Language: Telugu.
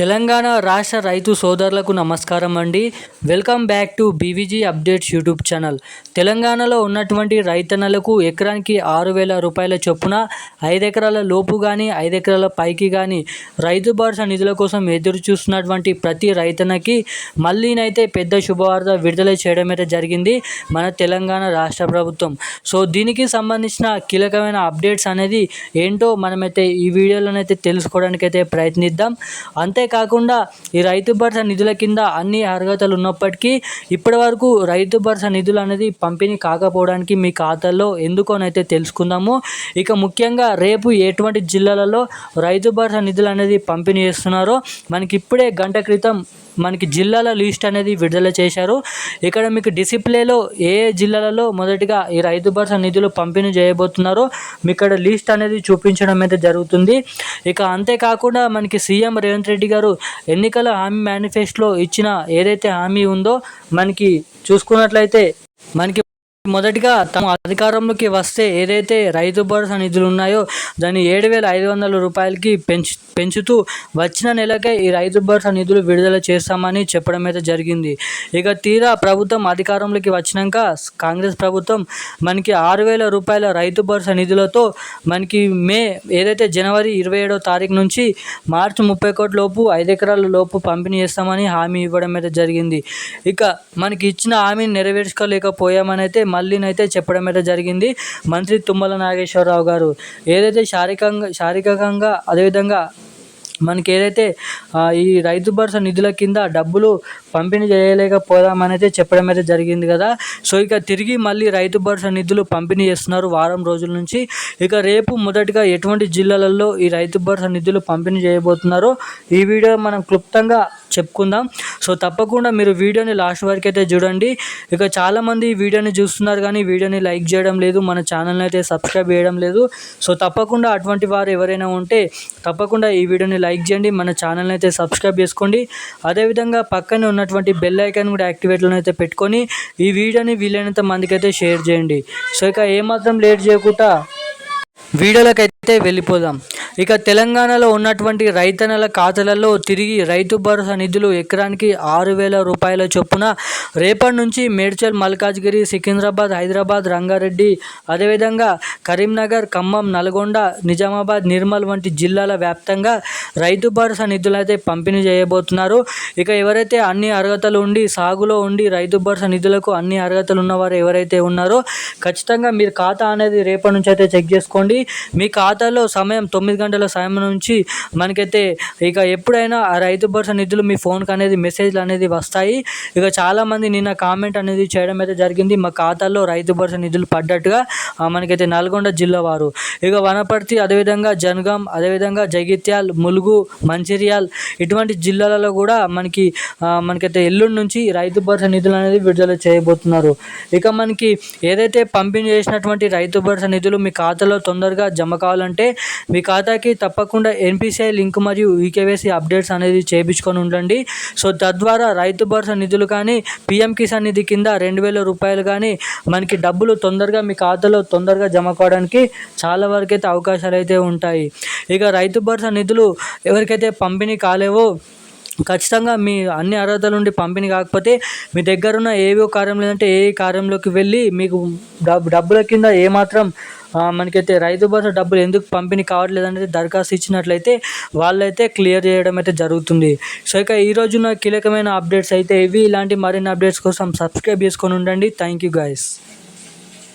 తెలంగాణ రాష్ట్ర రైతు సోదరులకు నమస్కారం అండి. Welcome back to BVG updates YouTube channel. తెలంగాణలో ఉన్నటువంటి రైతన్నలకు ఎకరానికి ఆరు వేల రూపాయల చొప్పున ఐదు ఎకరాల లోపు కానీ ఐదు ఎకరాల పైకి కానీ రైతు భరోసా నిధుల కోసం ఎదురు చూస్తున్నటువంటి ప్రతి రైతన్నకి మళ్ళీనైతే పెద్ద శుభవార్త విడుదల చేయడం అయితే జరిగింది మన తెలంగాణ రాష్ట్ర ప్రభుత్వం. సో దీనికి సంబంధించిన కీలకమైన అప్డేట్స్ అనేది ఏంటో మనమైతే ఈ వీడియోలోనైతే తెలుసుకోవడానికి అయితే ప్రయత్నిద్దాం అంతేకాకుండా ఈ రైతు భరోసా నిధుల కింద అన్ని అర్హతలు ఉన్నప్పటికీ ఇప్పటి వరకు రైతు భరోసా నిధులు అనేది పంపిణీ కాకపోవడానికి మీ ఖాతాల్లో ఎందుకోనైతే తెలుసుకుందాము. ఇక ముఖ్యంగా రేపు ఎటువంటి జిల్లాలలో రైతు భరోసా నిధులు అనేది పంపిణీ చేస్తున్నారో మనకి ఇప్పుడే గంట క్రితం మనకి జిల్లాల లిస్ట్ అనేది విడుదల చేశారు. ఇక్కడ మీకు డిసిప్లేలో ఏ ఏ జిల్లాలలో మొదటిగా ఈ రైతు భరోసా నిధులు పంపిణీ చేయబోతున్నారో మీకు ఇక్కడ లిస్ట్ అనేది చూపించడం అయితే జరుగుతుంది. ఇక అంతేకాకుండా మనకి సీఎం రేవంత్ రెడ్డి గారు ఎన్నికల హామీ మేనిఫెస్టోలో ఇచ్చిన ఏదైతే హామీ ఉందో మనకి చూసుకున్నట్లయితే మనకి మొదటిగా తమ అధికారంలోకి వస్తే ఏదైతే రైతు భరోసా నిధులు ఉన్నాయో దాన్ని ఏడు వేల ఐదు వందల రూపాయలకి పెంచు పెంచుతూ వచ్చిన నెలకే ఈ రైతు భరోసా నిధులు విడుదల చేస్తామని చెప్పడం అయితే జరిగింది. ఇక తీరా ప్రభుత్వం అధికారంలోకి వచ్చినాక కాంగ్రెస్ ప్రభుత్వం మనకి ఆరు వేల రూపాయల రైతు భరోసా నిధులతో మనకి మే ఏదైతే జనవరి ఇరవై ఏడో తారీఖు నుంచి మార్చి ముప్పై కోట్ల లోపు ఐదు ఎకరాల లోపు పంపిణీ చేస్తామని హామీ ఇవ్వడం అయితే జరిగింది. ఇక మనకి ఇచ్చిన హామీని నెరవేర్చుకోలేకపోయామనైతే మళ్ళీనైతే చెప్పడం అయితే జరిగింది. మంత్రి తుమ్మల నాగేశ్వరరావు గారు. ఏదైతే శారీరకంగా శారీరకంగా అదేవిధంగా మనకి ఏదైతే ఈ రైతు భరోసా నిధుల కింద డబ్బులు పంపిణీ చేయలేకపోదామనైతే చెప్పడం అయితే జరిగింది కదా. సో ఇక తిరిగి మళ్ళీ రైతు భరోసా నిధులు పంపిణీ చేస్తున్నారు వారం రోజుల నుంచి. ఇక రేపు మొదటిగా ఎటువంటి జిల్లాలలో ఈ రైతు భరోసా నిధులు పంపిణీ చేయబోతున్నారో ఈ వీడియో మనం క్లుప్తంగా చెప్పుకుందాం. సో తప్పకుండా మీరు వీడియోని లాస్ట్ వరకు అయితే చూడండి. ఇక చాలామంది ఈ వీడియోని చూస్తున్నారు కానీ వీడియోని లైక్ చేయడం లేదు మన ఛానల్ని అయితే సబ్స్క్రైబ్ చేయడం లేదు. సో తప్పకుండా అటువంటి వారు ఎవరైనా ఉంటే తప్పకుండా ఈ వీడియోని లైక్ చేయండి మన ఛానల్ని అయితే సబ్స్క్రైబ్ చేసుకోండి. అదేవిధంగా పక్కనే ఉన్నటువంటి బెల్ ఐకాన్ కూడా యాక్టివేట్లో అయితే పెట్టుకొని ఈ వీడియోని వీలైనంత మందికి అయితే షేర్ చేయండి. సో ఇక ఏమాత్రం లేట్ చేయకుండా వీడియోలకైతే వెళ్ళిపోదాం. ఇక తెలంగాణలో ఉన్నటువంటి రైతన్నల ఖాతాలలో తిరిగి రైతు భరోసా నిధులు ఎకరానికి ఆరు వేల రూపాయల చొప్పున రేపటి నుంచి మేడ్చల్ మల్కాజ్గిరి సికింద్రాబాద్ హైదరాబాద్ రంగారెడ్డి అదేవిధంగా కరీంనగర్ ఖమ్మం నల్గొండ నిజామాబాద్ నిర్మల్ వంటి జిల్లాల వ్యాప్తంగా రైతు భరోసా నిధులు అయితే పంపిణీ చేయబోతున్నారు. ఇక ఎవరైతే అన్ని అర్హతలు ఉండి సాగులో ఉండి రైతు భరోసా నిధులకు అన్ని అర్హతలు ఉన్నవారు ఎవరైతే ఉన్నారో ఖచ్చితంగా మీరు ఖాతా అనేది రేపటి నుంచి అయితే చెక్ చేసుకోండి. మీ ఖాతాలో సమయం తొమ్మిది గంటల సమయం నుంచి మనకైతే ఇక ఎప్పుడైనా ఆ రైతు భరోసా నిధులు మీ ఫోన్కి అనేది మెసేజ్లు అనేది వస్తాయి. ఇక చాలామంది నిన్న కామెంట్ అనేది చేయడం అయితే జరిగింది. మా ఖాతాలో రైతు భరోసా నిధులు పడ్డట్టుగా మనకైతే నల్గొండ జిల్లా వారు. ఇక వనపర్తి అదేవిధంగా జనగాం అదేవిధంగా జగిత్యాల్ ములుగు మంచిర్యాల్ ఇటువంటి జిల్లాలలో కూడా మనకి మనకైతే ఎల్లుండి నుంచి రైతు భరోసా నిధులు అనేది విడుదల చేయబోతున్నారు. ఇక మనకి ఏదైతే పంపిణీ చేసినటువంటి రైతు భరోసా నిధులు మీ ఖాతాలో తొందరగా జమ కావాలంటే మీ ఖాతాకి తప్పకుండా ఎన్పిసిఐ లింక్ మరియు ఈకేవైసీ అప్డేట్స్ అనేది చేయించుకొని ఉండండి. సో తద్వారా రైతు భరోసా నిధులు కానీ పిఎం కిసాన్ నిధి కింద రెండు వేల రూపాయలు కానీ మనకి డబ్బులు తొందరగా మీ ఖాతాలో తొందరగా జమ కావడానికి చాలా వరకు అయితే అవకాశాలు అయితే ఉంటాయి. ఇక రైతు భరోసా నిధులు ఎవరికైతే పంపిణీ కాలేవో ఖచ్చితంగా మీ అన్ని అర్హతల నుండి పంపిణీ కాకపోతే మీ దగ్గర ఉన్న ఏవో కార్యం లేదంటే ఏ కార్యంలోకి వెళ్ళి మీకు డబ్బు డబ్బుల కింద ఏమాత్రం మనకైతే రైతు భరోసా డబ్బులు ఎందుకు పంపిణీ కావట్లేదు అనేది దరఖాస్తు ఇచ్చినట్లయితే వాళ్ళైతే క్లియర్ చేయడం అయితే జరుగుతుంది. సో ఇక ఈ రోజున కీలకమైన అప్డేట్స్ అయితే ఇవి. ఇలాంటి మరిన్ని అప్డేట్స్ కోసం సబ్స్క్రైబ్ చేసుకొని ఉండండి. Thank you guys